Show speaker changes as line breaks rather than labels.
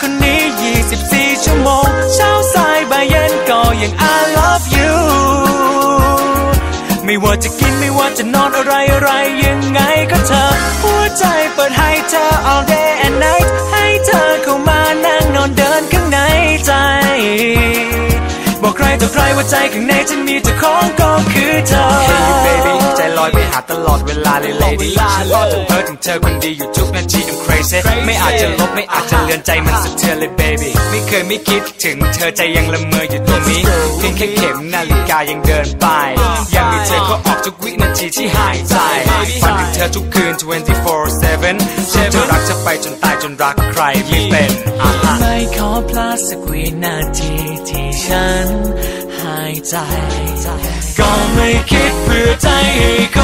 คนนี้ 24 ชั่วโมง เช้าสายบ่ายเย็นก็ยัง I love you ไม่ว่าจะกินไม่ว่าจะนอนอะไรอะไรยังไงก็เธอ หัวใจเปิดให้เธอ all day and night ให้เธอเข้ามานั่งนอนเดินข้างในใจ บอกใครต่อใครว่าใจข้างในฉันมีเจ้าของ อ
ยไปหาตลอดเวลาเลย lady ฉันรอจะเพ้อถึงเธอคนดีอยู่ทุกนาที I'm crazy ไม่อาจจะลบไม่อาจจะเลือนใจมันสะเทือนเลย baby ไม่เคยไม่คิดถึงเธอใจยังละเมออยู่ตรงนี้เพียงแค่เข็มนาฬิกายังเดินไปยังมีเธอก็ออกทุกวินาทีที่หายใจฝันถึงเธอทุกคืน 24/7ฉันจะรักเธอไปจนตายจนรักใครไม่เป็นอะฮะ
ไม่ขอพลาดสักวินาทีที่ฉันหายใจก็ไม่คิด เพื่อ